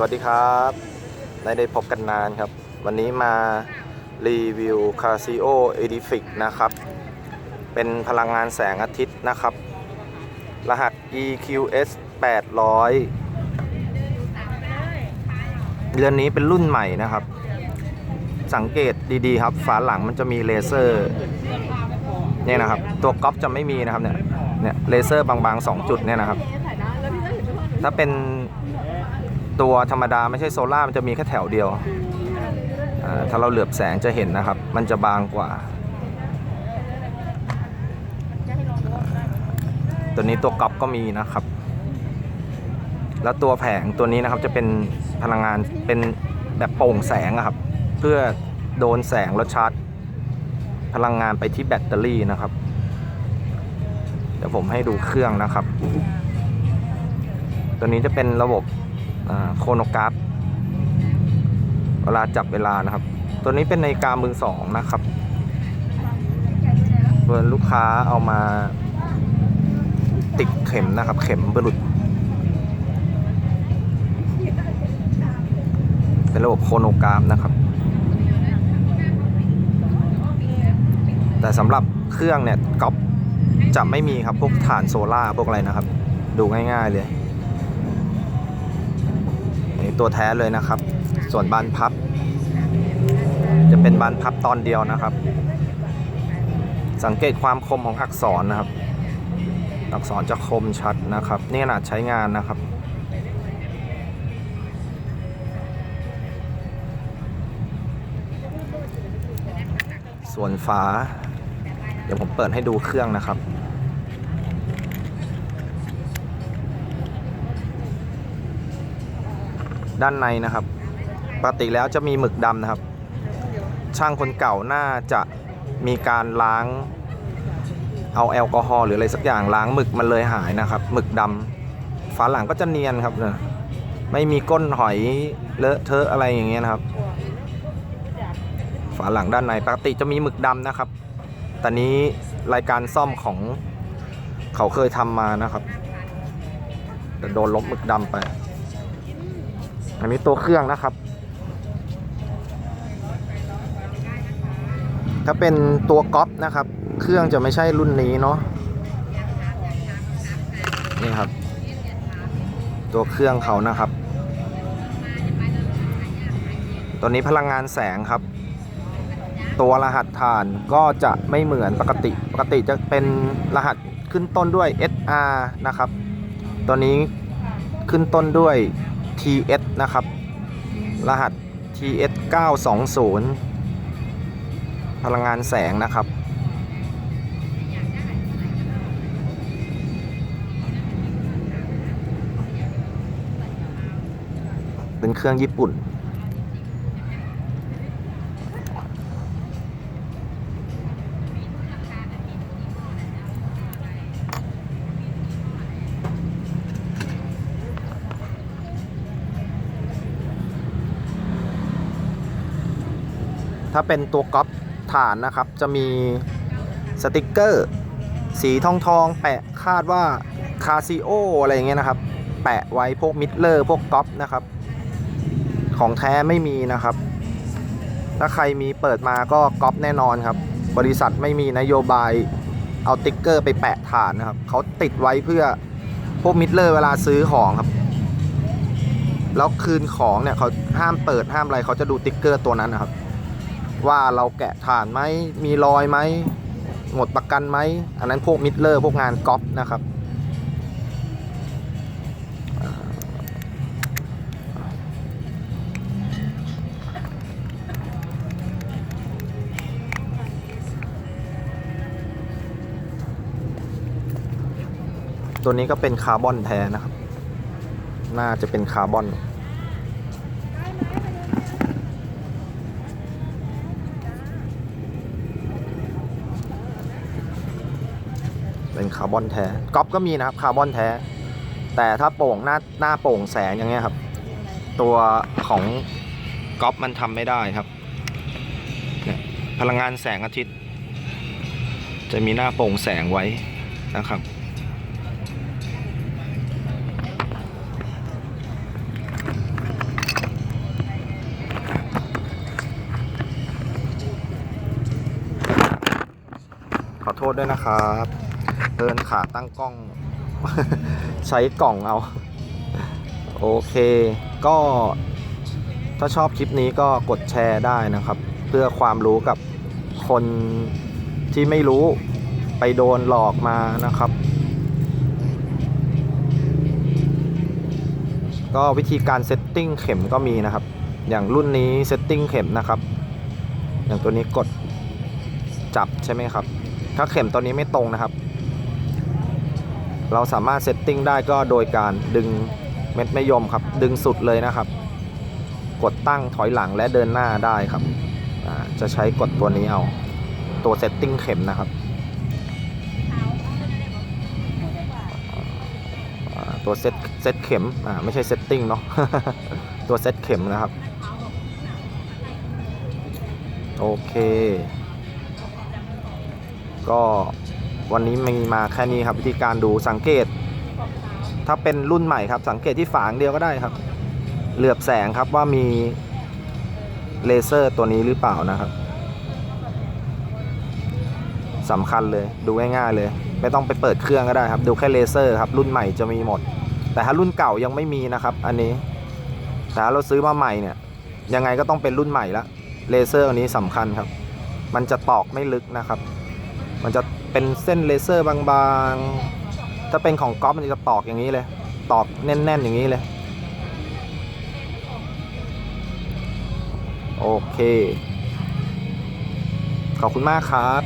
สวัสดีครับได้ได้พบกันนานครับ วันนี้มารีวิว Casio Edific นะครับ เป็นพลังงานแสงอาทิตย์นะครับ รหัส EQS 800 เรือนนี้เป็นรุ่นใหม่นะครับ สังเกตดีๆครับ ฝาหลังมันจะมีเลเซอร์เนี่ยนะครับ ตัวก๊อปจะไม่มีนะครับเนี่ยเนี่ยเลเซอร์บางๆ 2 จุดเนี่ยนะครับ ถ้าเป็น ตัวธรรมดาไม่ใช่โซล่าร์มันจะมีแค่แถวเดียวอ่าถ้าเราเหลือบแสงจะเห็นนะครับ มันจะบางกว่า ตัวนี้ตัวก๊อปก็มีนะครับ แล้วตัวแผงตัวนี้นะครับจะเป็นพลังงานเป็นแบบโปร่งแสงอะครับ เพื่อโดนแสงแล้วชาร์จพลังงานไปที่แบตเตอรี่นะครับ เดี๋ยวผมให้ดูเครื่องนะครับ ตัวนี้จะเป็นระบบ โคโนกราฟเวลาจับเวลานะครับ ตัวนี้เป็นในาฬิกามือสองนะครับเพื่อนลูกค้าเอามาติดเข็มนะครับ เข็มบรุดเป็นระบบโคโนกราฟนะครับ แต่สำหรับเครื่องเนี่ยก๊อปจะไม่มีครับ พวกฐานโซล่าพวกอะไรนะครับ ดูง่ายๆเลย ตัวแท้เลยนะครับ ส่วนบานพับ จะเป็นบานพับตอนเดียวนะครับ สังเกตความคมของอักษรนะครับ อักษรจะคมชัดนะครับ นี่ขนาดใช้งานนะครับส่วนฝา เดี๋ยวผมเปิดให้ดูเครื่องนะครับ ด้านในนะครับ ปกติแล้วจะมีหมึกดำนะครับ ช่างคนเก่าน่าจะมีการล้าง เอาแอลกอฮอล์หรืออะไรสักอย่างล้างหมึกมันเลยหายนะครับหมึกดำฝาหลังก็จะเนียนครับเนี่ยไม่มีก้นหอยเลอะเทอะอะไรอย่างเงี้ยนะครับ ฝาหลังด้านในปกติจะมีหมึกดำนะครับแต่นี้รายการซ่อมของเขาเคยทำมานะครับแต่โดนลบหมึกดำไป อันนี้ตัวเครื่องนะครับ ถ้าเป็นตัวก๊อปนะครับ เครื่องจะไม่ใช่รุ่นนี้เนาะนี่ครับ ตัวเครื่องเขานะครับตัวนี้พลังงานแสงครับ ตัวรหัสฐานก็จะไม่เหมือนปกติ ปกติจะเป็นรหัสขึ้นต้นด้วย SR นะครับ ตัวนี้ขึ้นต้นด้วย TS นะครับ รหัส TS 920 พลังงานแสงนะครับ เป็นเครื่องญี่ปุ่น ถ้าเป็นตัวก๊อปฐานนะครับ จะมีสติกเกอร์ สีทองทองแปะคาดว่าคาซิโออะไรอย่างเงี้ยนะครับ แปะไว้พวกมิดเลอร์พวกก๊อปนะครับ ของแท้ไม่มีนะครับ ถ้าใครมีเปิดมาก็ก๊อปแน่นอนครับ บริษัทไม่มีนโยบายเอาติ๊กเกอร์ไปแปะฐานนะครับ เขาติดไว้เพื่อพวกมิดเลอร์เวลาซื้อของครับ แล้วคืนของเนี่ยเขาห้ามเปิดห้ามอะไรเขาจะดูติ๊กเกอร์ตัวนั้นนะครับ ว่าเราแกะฐานไหมมีรอยไหมหมดประกันไหมอันนั้นพวกมิดเลอร์พวกงานก๊อปนะครับตัวนี้ก็เป็นคาร์บอนแท้นะครับ น่าจะเป็นคาร์บอน คาร์บอนแท้ก๊อปก็มีนะครับคาร์บอนแท้ แต่ถ้าโป่งหน้าหน้าโป่งแสงอย่างเงี้ยครับ ตัวของก๊อปมันทำไม่ได้ครับ พลังงานแสงอาทิตย์ จะมีหน้าโป่งแสงไว้นะครับขอโทษด้วยนะครับ เดินขาตั้งกล้อง ใช้กล่องเอา โอเค ก็ถ้าชอบคลิปนี้ก็กดแชร์ได้นะครับ เพื่อความรู้กับคนที่ไม่รู้ไปโดนหลอกมานะครับ ก็วิธีการเซตติ้งเข็มก็มีนะครับ อย่างรุ่นนี้เซตติ้งเข็มนะครับ อย่างตัวนี้กดจับใช่ไหมครับ ถ้าเข็มตัวนี้ไม่ตรงนะครับ เราสามารถเซตติ้งได้ก็โดยการดึงเม็ดมยมครับ ดึงสุดเลยนะครับ กดตั้งถอยหลังและเดินหน้าได้ครับ จะใช้กดตัวนี้เอา ตัวเซตติ้งเข็มนะครับ ตัวเซตเซตเข็มอ่าไม่ใช่เซตติ้งเนาะ ตัวเซตเข็มนะครับ โอเค ก็ วันนี้มีมาแค่นี้ครับวิธีการดูสังเกต ถ้าเป็นรุ่นใหม่ครับ สังเกตที่ฝางเดียวก็ได้ครับ เหลือบแสงครับว่ามีเลเซอร์ตัวนี้หรือเปล่านะครับสำคัญเลยดูง่ายๆเลย ไม่ต้องไปเปิดเครื่องก็ได้ครับ ดูแค่เลเซอร์ครับ รุ่นใหม่จะมีหมด แต่ถ้ารุ่นเก่ายังไม่มีนะครับ อันนี้แต่ถ้าเราซื้อมาใหม่เนี่ย ยังไงก็ต้องเป็นรุ่นใหม่ละเลเซอร์อันนี้สำคัญครับ มันจะตอกไม่ลึกนะครับ มันจะ เป็นเส้นเลเซอร์บางๆ ถ้าเป็นของก๊อฟมันจะตอกอย่างนี้เลย ตอกแน่นๆอย่างนี้เลย โอเค ขอบคุณมากครับ